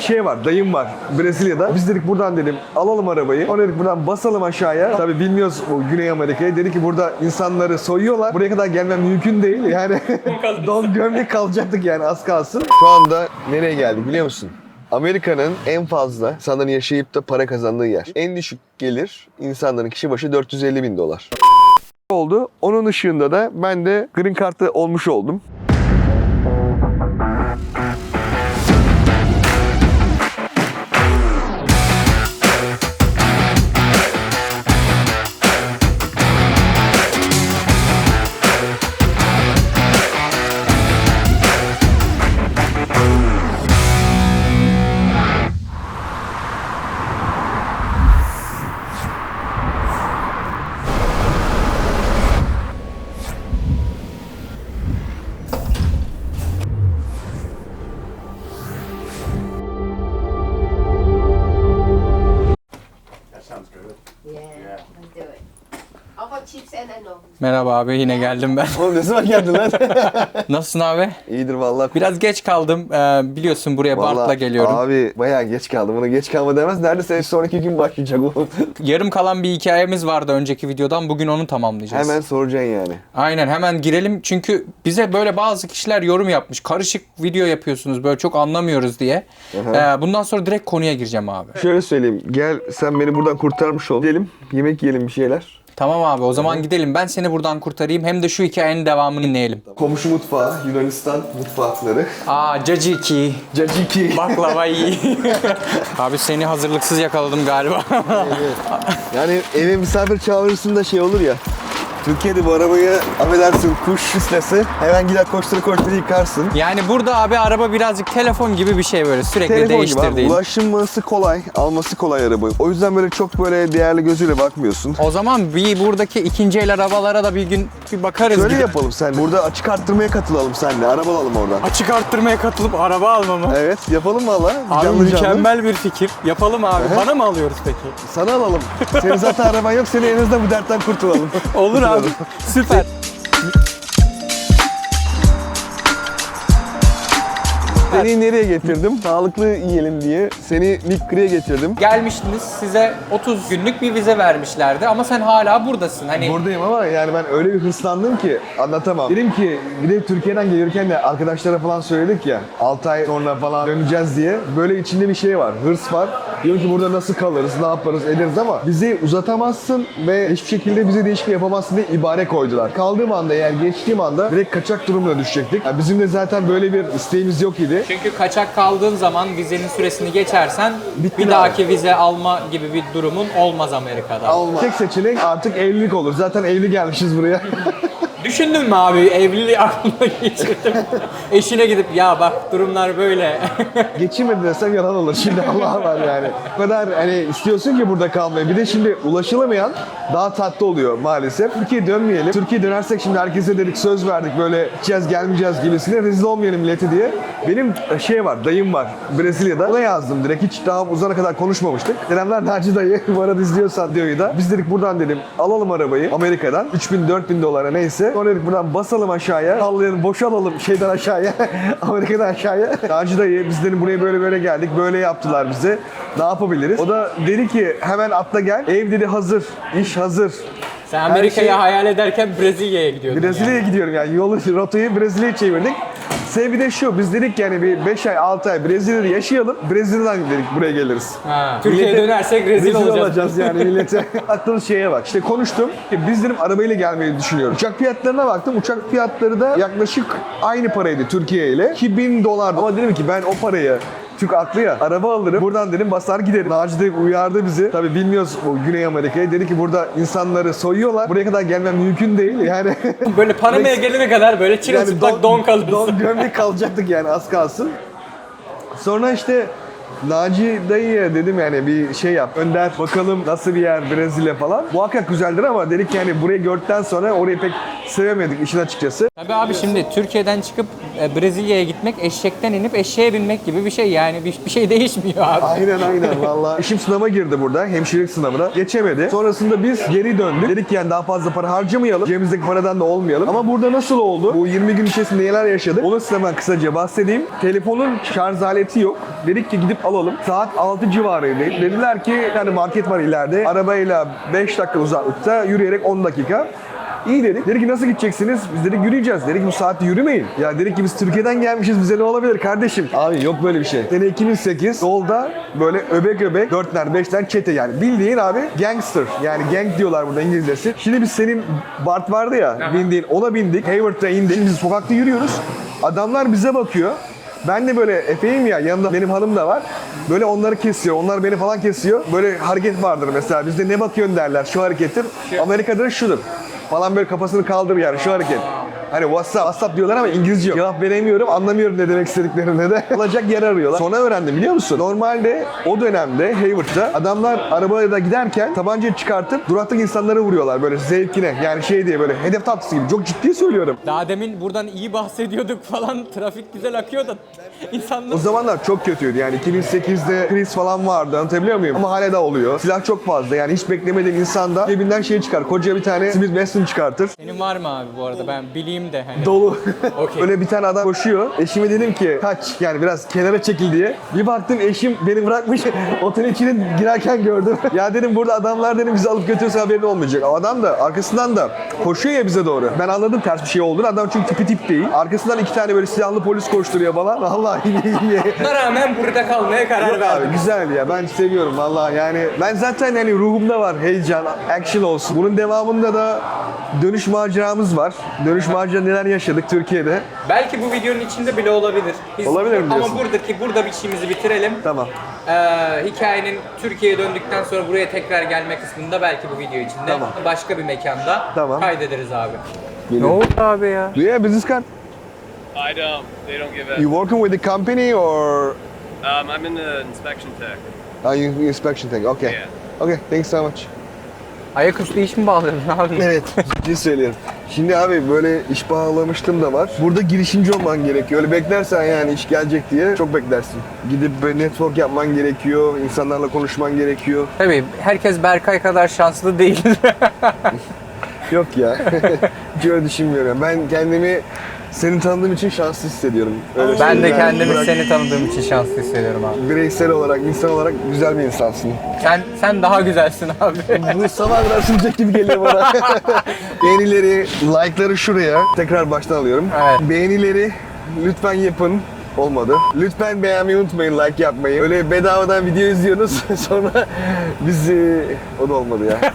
şey var, dayım var Brezilya'da. Biz dedik buradan dedim alalım arabayı. Onu dedik buradan basalım aşağıya. Tabii bilmiyoruz bu Güney Amerika'yı. Dedi ki burada insanları soyuyorlar. Buraya kadar gelmem mümkün değil. Yani don gömlek kalacaktık yani az kalsın. Şu anda nereye geldik biliyor musun? Amerika'nın en fazla insanların yaşayıp da para kazandığı yer. En düşük gelir insanların kişi başı 450 bin dolar. Oldu. Onun ışığında da ben de Green Card'ı olmuş oldum. Chips and ano? Merhaba abi yine geldim ben. Oğlum ne zaman geldin lan? Nasılsın abi? İyidir vallahi. Biraz geç kaldım. Ee, biliyorsun buraya Bart'la Vallahi geliyorum. Abi bayağı geç kaldım. Buna geç kalma demez. Neredeyse sonraki gün başlayacak o. Yarım kalan bir hikayemiz vardı önceki videodan. Bugün onu tamamlayacağız. Hemen soracaksın yani. Aynen hemen girelim. Çünkü bize böyle bazı kişiler yorum yapmış. Karışık video yapıyorsunuz böyle çok anlamıyoruz diye. Ee, bundan sonra direkt konuya gireceğim abi. Şöyle söyleyeyim. Gel sen beni buradan kurtarmış ol. Gidelim. Yemek yiyelim bir şeyler. Tamam abi o zaman gidelim. Ben seni buradan kurtarayım. Hem de şu hikayenin devamını dinleyelim. Komşu mutfağı. Yunanistan mutfakları. Aa caciki. Caciki. Baklava iyi. abi seni hazırlıksız yakaladım galiba. Yani eve misafir çağırırsın da şey olur ya. Türkiye'de bu arabayı affedersin kuş üstesi hemen gider koştur koştur yıkarsın. yani burada abi araba birazcık telefon gibi bir şey böyle sürekli Telefon gibi abi. değiştirdiğin. Ulaşılması kolay, alması kolay arabayı. O yüzden böyle çok böyle değerli gözüyle bakmıyorsun. O zaman bir buradaki ikinci el arabalara da bir gün bir bakarız. Şöyle gibi. yapalım sen. Burada açık arttırmaya katılalım seninle. Araba alalım oradan. Açık arttırmaya katılıp araba almamı. Evet yapalım valla. Abi Canlı canlı. mükemmel bir fikir. Yapalım abi. Bana mı alıyoruz peki? Sana alalım. Senin zaten araban yok. Seni en azından bu dertten kurtulalım. Olur abi. Süper. Seni nereye getirdim? Sağlıklı yiyelim diye. Seni Lipkri'ye getirdim. Gelmiştiniz size 30 günlük bir vize vermişlerdi ama sen hala buradasın. Hani Buradayım ama yani ben öyle bir hırslandım ki anlatamam. Dedim ki bir de Türkiye'den gelirken de arkadaşlara falan söyledik ya 6 ay sonra falan döneceğiz diye. Böyle içinde bir şey var, hırs var. Diyorum ki burada nasıl kalırız, ne yaparız, ederiz ama bizi uzatamazsın ve hiçbir şekilde bize değişiklik yapamazsın diye ibare koydular. Kaldığım anda eğer geçtiğim anda direkt kaçak durumuna düşecektik. Yani bizim de zaten böyle bir isteğimiz yok idi. Çünkü kaçak kaldığın zaman vizenin süresini geçersen Bitti bir abi. dahaki vize alma gibi bir durumun olmaz Amerika'da. Olmaz. Tek seçenek artık evlilik olur. Zaten evli gelmişiz buraya. Düşündün mü abi evliliği aklına geçirdim. Eşine gidip ya bak durumlar böyle. Geçirmedi desem yalan olur. Şimdi Allah var yani. O kadar hani istiyorsun ki burada kalmayı. Bir de şimdi ulaşılamayan daha tatlı oluyor maalesef. Türkiye dönmeyelim. Türkiye dönersek şimdi herkese dedik söz verdik böyle gideceğiz gelmeyeceğiz gibisine rezil olmayalım milleti diye. Benim şey var dayım var Brezilya'da. Ona yazdım direkt hiç daha uzana kadar konuşmamıştık. Selamlar Naci dayı bu arada izliyorsan diyor da. Biz dedik buradan dedim alalım arabayı Amerika'dan. 3000 4000 dolara neyse. Sonra dedik buradan basalım aşağıya. Sallayalım boşalalım şeyden aşağıya. Amerika'dan aşağıya. Naci dayı biz dedim buraya böyle böyle geldik. Böyle yaptılar bize. Ne yapabiliriz? O da dedi ki hemen atla gel. Ev dedi hazır. iş hazır. Sen Amerika'yı şey- hayal ederken Brezilya'ya gidiyordun Brezilya'ya yani. gidiyorum yani yolu rotayı Brezilya'ya çevirdik. Sebebi de şu biz dedik yani bir 5 ay 6 ay Brezilya'da yaşayalım. Brezilya'dan dedik buraya geliriz. Ha, Türkiye'ye Millete dönersek rezil, olacağız. yani millete. Aklımız şeye bak. İşte konuştum. Biz dedim arabayla gelmeyi düşünüyorum. Uçak fiyatlarına baktım. Uçak fiyatları da yaklaşık aynı paraydı Türkiye ile. 2000 dolar. Ama dedim ki ben o parayı Türk aklı ya. Araba alırım. Buradan dedim basar giderim. Naci de uyardı bizi. Tabii bilmiyoruz bu Güney Amerika'yı. Dedi ki burada insanları soyuyorlar. Buraya kadar gelmem mümkün değil. Yani Böyle Panama'ya gelene kadar böyle çırılçıplak don, kalırız. Don gömlek kalacaktık yani az kalsın. Sonra işte Naci dayıya dedim yani bir şey yap. Önder bakalım nasıl bir yer Brezilya falan. Muhakkak güzeldir ama dedik yani burayı gördükten sonra orayı pek sevemedik işin açıkçası. Tabii abi şimdi Türkiye'den çıkıp e, Brezilya'ya gitmek eşekten inip eşeğe binmek gibi bir şey yani bir, bir şey değişmiyor abi. Aynen aynen valla. Eşim sınava girdi burada. Hemşirelik sınavına. Geçemedi. Sonrasında biz geri döndük. Dedik yani daha fazla para harcamayalım. Cebimizdeki paradan da olmayalım. Ama burada nasıl oldu? Bu 20 gün içerisinde neler yaşadık? Onu size ben kısaca bahsedeyim. Telefonun şarj aleti yok. Dedik ki gidip alalım. Saat 6 civarıydı. Dediler ki yani market var ileride. Arabayla 5 dakika uzaklıkta yürüyerek 10 dakika. İyi dedik. Dedik ki nasıl gideceksiniz? Biz dedik yürüyeceğiz. Dedik ki bu saatte yürümeyin. Ya dedik ki biz Türkiye'den gelmişiz bize ne olabilir kardeşim? Abi yok böyle bir şey. Sene 2008 yolda böyle öbek öbek 4'ler 5'ler çete yani. Bildiğin abi gangster. Yani gang diyorlar burada İngilizcesi. Şimdi biz senin Bart vardı ya bindiğin ona bindik. Hayward'da indik. Şimdi biz sokakta yürüyoruz. Adamlar bize bakıyor. Ben de böyle Efe'yim ya yanımda benim hanım da var. Böyle onları kesiyor. Onlar beni falan kesiyor. Böyle hareket vardır mesela. Bizde ne bakıyorsun derler. Şu harekettir. Amerika'da şudur. Falan böyle kafasını kaldır yani şu hareket. Hani WhatsApp, WhatsApp diyorlar ama İngilizce yok. Cevap veremiyorum, anlamıyorum ne demek istediklerini de. Olacak yer arıyorlar. Sonra öğrendim biliyor musun? Normalde o dönemde Hayward'da adamlar arabaya da giderken tabancayı çıkartıp duraktaki insanları vuruyorlar böyle zevkine. Yani şey diye böyle hedef tatlısı gibi. Çok ciddi söylüyorum. Daha demin buradan iyi bahsediyorduk falan trafik güzel akıyor da insanlar O zamanlar çok kötüydü yani 2008'de kriz falan vardı anlatabiliyor muyum? Ama hala da oluyor. Silah çok fazla yani hiç beklemediğin insan da cebinden şey çıkar. Koca bir tane Smith Wesson çıkartır. Senin var mı abi bu arada ben bileyim de hani. Dolu. Okey. Öyle bir tane adam koşuyor. Eşime dedim ki kaç yani biraz kenara çekil diye. Bir baktım eşim beni bırakmış. Otelin içine girerken gördüm. ya dedim burada adamlar dedim bizi alıp götürürse haberin olmayacak. O adam da arkasından da koşuyor ya bize doğru. Ben anladım ters bir şey olduğunu. Adam çünkü tipi tip değil. Arkasından iki tane böyle silahlı polis koşturuyor bana. Vallahi iyi iyi. Buna rağmen burada kalmaya karar Yok verdim. abi güzel ya ben seviyorum vallahi yani ben zaten hani ruhumda var heyecan, action olsun. Bunun devamında da dönüş maceramız var. Dönüş macera neler yaşadık Türkiye'de. Belki bu videonun içinde bile olabilir. Biz, Olabilir mi Ama diyorsun? buradaki burada bir işimizi bitirelim. Tamam. Ee, hikayenin Türkiye'ye döndükten sonra buraya tekrar gelme kısmında belki bu video içinde Tamam. başka bir mekanda Tamam. kaydederiz abi. Geliyor. oldu abi ya? Do you have business card? I don't. They don't give it. You working with the company or Um, I'm in the inspection tech. are you inspection thing? Okay. Yeah. Okay, thanks so much. Ayaküstü iş mi bağladın abi? Evet, ciddi söylüyorum. Şimdi abi böyle iş bağlamıştım da var. Burada girişimci olman gerekiyor. Öyle beklersen yani iş gelecek diye çok beklersin. Gidip böyle network yapman gerekiyor, insanlarla konuşman gerekiyor. Tabii herkes Berkay kadar şanslı değil. Yok ya. Hiç öyle düşünmüyorum. Ben kendimi seni tanıdığım için şanslı hissediyorum. Öyle ben de kendimi Bırak- seni tanıdığım için şanslı hissediyorum abi. Bireysel olarak, insan olarak güzel bir insansın. Sen sen daha güzelsin abi. Bu sabah sürecek gibi geliyor bana. Beğenileri, like'ları şuraya. Tekrar baştan alıyorum. Evet. Beğenileri lütfen yapın. Olmadı. Lütfen beğenmeyi unutmayın, like yapmayı. Öyle bedavadan video izliyorsunuz sonra biz... e, O da olmadı ya.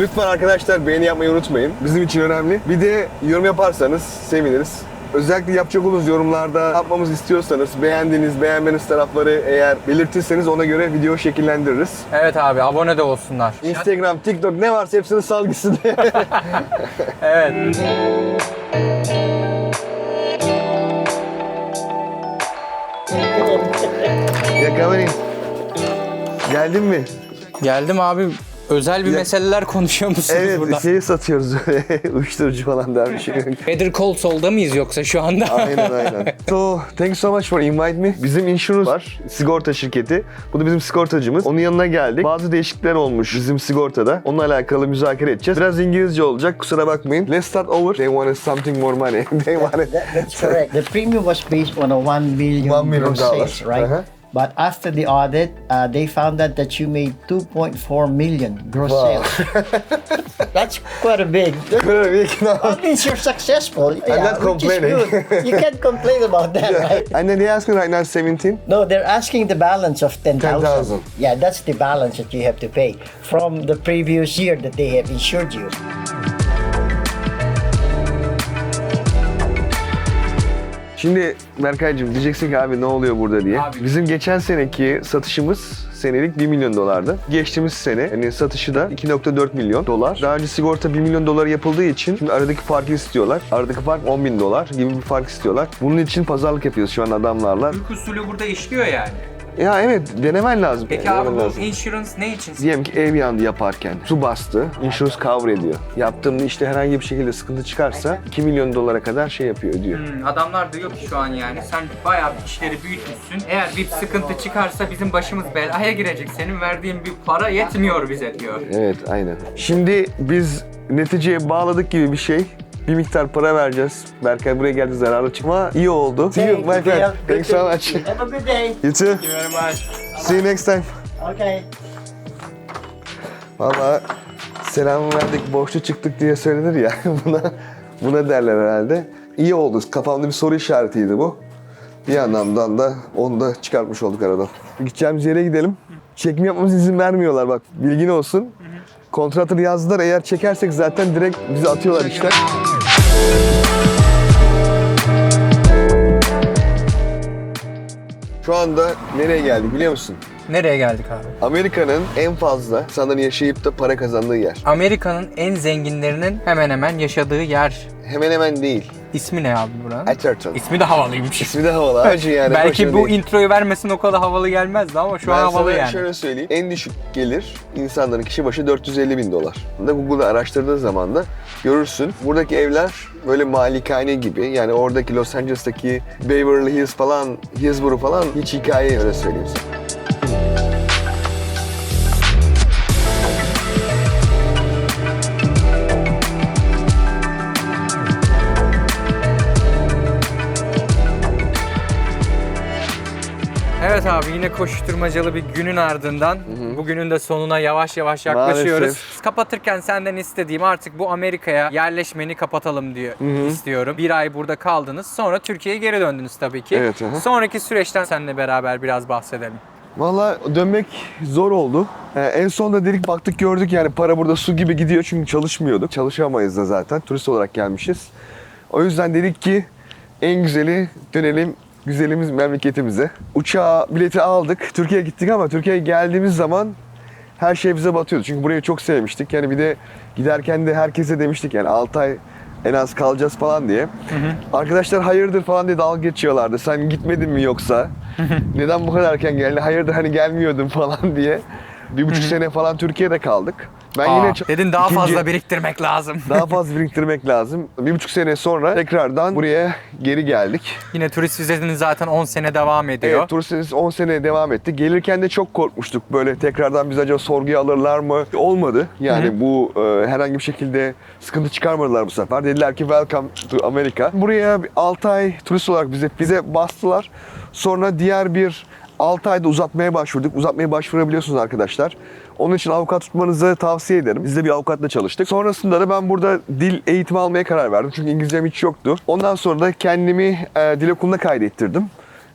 lütfen arkadaşlar beğeni yapmayı unutmayın. Bizim için önemli. Bir de yorum yaparsanız seviniriz. Özellikle yapacak olduğunuz yorumlarda yapmamızı istiyorsanız beğendiğiniz, beğenmeniz tarafları eğer belirtirseniz ona göre video şekillendiririz. evet abi abone de olsunlar. Instagram, TikTok ne varsa hepsinin salgısı diye. Evet. Yakalayın. Geldin mi? Geldim abi. Özel bir Ya- meseleler konuşuyor musunuz Evet, burada? şey satıyoruz. Uyuşturucu falan der bir şey. yok. Better Call Saul'da mıyız yoksa şu anda? aynen aynen. So, thanks so much for invite me. Bizim insurance var, sigorta şirketi. Bu da bizim sigortacımız. Onun yanına geldik. Bazı değişiklikler olmuş bizim sigortada. Onunla alakalı müzakere edeceğiz. Biraz İngilizce olacak, kusura bakmayın. Let's start over. They wanted something more money. They wanted... That, that's correct. The premium was based on a one million, One million gross dollars, sales, right? uh-huh. But after the audit, uh, they found out that you made 2.4 million gross Wow. sales. That's quite a big. Böyle bir That means you're successful. Yeah, not complaining. You can't complain about that, right? And then they ask me right now 17. No, they're asking the balance of 10,000. 10,000. Yeah, that's the balance that you have to pay from the previous year that they have insured you. Şimdi Berkay'cığım diyeceksin ki abi ne oluyor burada diye. Abi. Bizim geçen seneki satışımız senelik 1 milyon dolardı. Geçtiğimiz sene hani satışı da 2.4 milyon dolar. Daha önce sigorta 1 milyon dolar yapıldığı için şimdi aradaki farkı istiyorlar. Aradaki fark 10 bin dolar gibi bir fark istiyorlar. Bunun için pazarlık yapıyoruz şu an adamlarla. Türk usulü burada işliyor yani. Ya evet denemen lazım. Peki Denemen abi bu lazım. insurance ne için? Diyelim ki ev yandı yaparken su bastı, insurance cover ediyor. Yaptığımda işte herhangi bir şekilde sıkıntı çıkarsa 2 milyon dolara kadar şey yapıyor, ödüyor. Hmm, adamlar diyor ki şu an yani sen bayağı bir işleri büyütmüşsün. Eğer bir sıkıntı çıkarsa bizim başımız belaya girecek. Senin verdiğin bir para yetmiyor bize diyor. Evet, aynen. Şimdi biz neticeye bağladık gibi bir şey. Bir miktar para vereceğiz. Berkay buraya geldi zararlı çıkma. iyi oldu. See you my friend. Thanks so much. Have a good day. You too. See you next time. Okay. Valla selam verdik, borçlu çıktık diye söylenir ya. buna buna derler herhalde. İyi oldu. Kafamda bir soru işaretiydi bu. Bir anlamdan da onu da çıkartmış olduk aradan. Gideceğimiz yere gidelim. Çekim yapmamız izin vermiyorlar bak. Bilgin olsun. Kontratını yazdılar. Eğer çekersek zaten direkt bizi atıyorlar işten. Şu anda nereye geldik biliyor musun? Nereye geldik abi? Amerika'nın en fazla insanların yaşayıp da para kazandığı yer. Amerika'nın en zenginlerinin hemen hemen yaşadığı yer. Hemen hemen değil. İsmi ne abi buranın? Atherton. İsmi de havalıymış. İsmi de havalı. Hacı yani. Belki bu değil. introyu vermesin o kadar havalı gelmezdi ama şu ben an havalı sana yani. şöyle söyleyeyim. En düşük gelir insanların kişi başı 450 bin dolar. Da Google'da araştırdığın zaman da görürsün. Buradaki evler böyle malikane gibi. Yani oradaki Los Angeles'taki Beverly Hills falan, Hillsborough falan hiç hikaye öyle söyleyeyim sana. Evet abi yine koşturmacalı bir günün ardından bugünün de sonuna yavaş yavaş yaklaşıyoruz. Maalesef. Kapatırken senden istediğim artık bu Amerika'ya yerleşmeni kapatalım diyor istiyorum. Bir ay burada kaldınız sonra Türkiye'ye geri döndünüz tabii ki. Evet. Sonraki süreçten seninle beraber biraz bahsedelim. Valla dönmek zor oldu. Ee, en sonunda dedik baktık gördük yani para burada su gibi gidiyor çünkü çalışmıyorduk. Çalışamayız da zaten turist olarak gelmişiz. O yüzden dedik ki en güzeli dönelim güzelimiz memleketimize. Uçağa bileti aldık. Türkiye'ye gittik ama Türkiye'ye geldiğimiz zaman her şey bize batıyordu. Çünkü burayı çok sevmiştik. Yani bir de giderken de herkese demiştik yani 6 ay en az kalacağız falan diye. Arkadaşlar hayırdır falan diye dalga geçiyorlardı. Sen gitmedin mi yoksa? Neden bu kadar erken geldin? Hayırdır hani gelmiyordun falan diye. Bir buçuk sene falan Türkiye'de kaldık. Ben Aa, yine dedin daha ikinci- fazla biriktirmek lazım. daha fazla biriktirmek lazım. Bir buçuk sene sonra tekrardan buraya geri geldik. Yine turist vizesinin zaten 10 sene devam ediyor. Evet, turistiniz 10 sene devam etti. Gelirken de çok korkmuştuk. Böyle tekrardan biz acaba sorguya alırlar mı? Olmadı. Yani bu e, herhangi bir şekilde sıkıntı çıkarmadılar bu sefer. Dediler ki welcome to America. Buraya 6 ay turist olarak bize bize bastılar. Sonra diğer bir 6 ayda uzatmaya başvurduk. Uzatmaya başvurabiliyorsunuz arkadaşlar. Onun için avukat tutmanızı tavsiye ederim. Biz de bir avukatla çalıştık. Sonrasında da ben burada dil eğitimi almaya karar verdim. Çünkü İngilizcem hiç yoktu. Ondan sonra da kendimi e, dil okuluna kaydettirdim.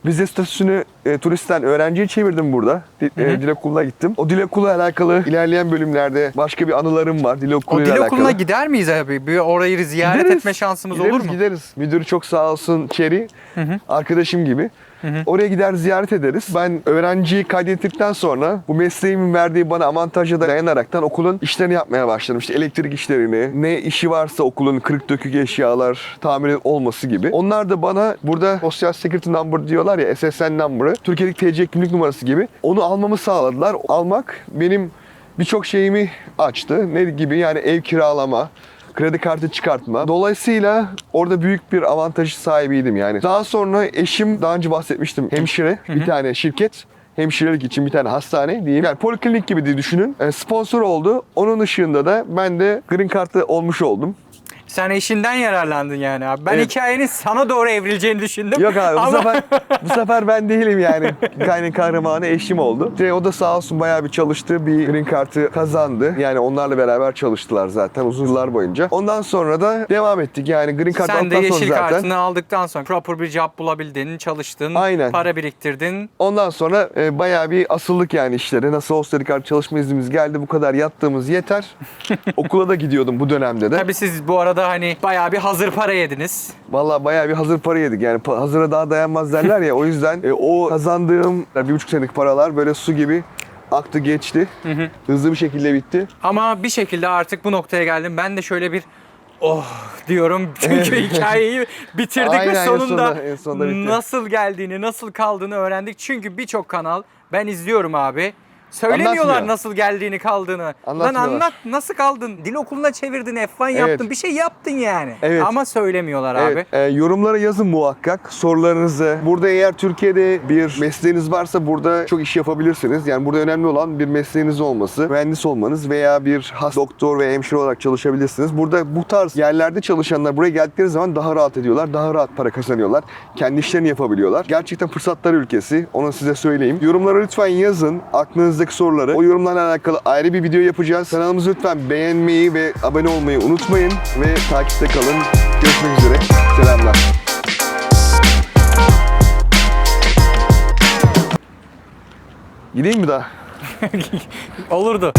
Vize statüsünü e, turistten öğrenciye çevirdim burada. Di, e, dil okuluna gittim. O dil okulu alakalı ilerleyen bölümlerde başka bir anılarım var. Dil O okuluyla dil alakalı. okuluna gider miyiz abi? Bir orayı ziyaret Gideriz. etme şansımız Gideriz, olur mu? Gideriz. Müdür çok sağ olsun Çeri. Arkadaşım gibi. Oraya gider ziyaret ederiz. Ben öğrenciyi kaydettikten sonra bu mesleğimin verdiği bana avantaja da dayanaraktan okulun işlerini yapmaya başladım. İşte elektrik işlerini, ne işi varsa okulun kırık dökük eşyalar tamir olması gibi. Onlar da bana burada Social Security Number diyorlar ya SSN number'ı. Türkiye'deki TC kimlik numarası gibi. Onu almamı sağladılar. Almak benim birçok şeyimi açtı. Ne gibi yani ev kiralama, kredi kartı çıkartma. Dolayısıyla orada büyük bir avantaj sahibiydim yani. Daha sonra eşim daha önce bahsetmiştim hemşire bir tane şirket hemşirelik için bir tane hastane diyeyim. Yani poliklinik gibi diye düşünün. E, Sponsor oldu. Onun ışığında da ben de green kartı olmuş oldum. Sen eşinden yararlandın yani abi. Ben Evet. hikayenin sana doğru evrileceğini düşündüm. Yok abi bu Ama- sefer bu sefer ben değilim yani. Kaynak kahramanı eşim oldu. İşte o da sağ olsun bayağı bir çalıştı. Bir green kartı kazandı. Yani onlarla beraber çalıştılar zaten uzun yıllar boyunca. Ondan sonra da devam ettik. Yani green Sen de aldıktan sonra yeşil zaten. kartını aldıktan sonra proper bir job bulabildin, çalıştın, Aynen. para biriktirdin. Ondan sonra e, bayağı bir asıllık yani işlere. Nasıl dedik artık çalışma iznimiz geldi. Bu kadar yattığımız yeter. Okula da gidiyordum bu dönemde de. Tabii siz bu arada hani bayağı bir hazır para yediniz. Vallahi bayağı bir hazır para yedik. Yani pa- hazıra daha dayanmaz derler ya. O yüzden e, o kazandığım bir buçuk senelik paralar böyle su gibi aktı geçti. Hızlı bir şekilde bitti. Ama bir şekilde artık bu noktaya geldim. Ben de şöyle bir oh diyorum çünkü hikayeyi bitirdik ve Aynen, en sonunda, sonunda- en sonunda bitti. nasıl geldiğini, nasıl kaldığını öğrendik. Çünkü birçok kanal ben izliyorum abi. Söylemiyorlar Anlatmıyor. nasıl geldiğini kaldığını. Lan Anlatmıyorlar. anlat nasıl kaldın? Dil okuluna çevirdin, F1 Evet. yaptın, bir şey yaptın yani. Evet. Ama söylemiyorlar abi. Evet, e, yorumlara yazın muhakkak sorularınızı. Burada eğer Türkiye'de bir mesleğiniz varsa burada çok iş yapabilirsiniz. Yani burada önemli olan bir mesleğiniz olması, mühendis olmanız veya bir has doktor ve hemşire olarak çalışabilirsiniz. Burada bu tarz yerlerde çalışanlar buraya geldikleri zaman daha rahat ediyorlar, daha rahat para kazanıyorlar. Kendi işlerini yapabiliyorlar. Gerçekten fırsatlar ülkesi. Onu size söyleyeyim. Yorumlara lütfen yazın aklınızdaki soruları. O yorumlarla alakalı ayrı bir video yapacağız. Kanalımızı lütfen beğenmeyi ve abone olmayı unutmayın ve takipte kalın. Görüşmek üzere. Selamlar. Gideyim mi daha? Olurdu.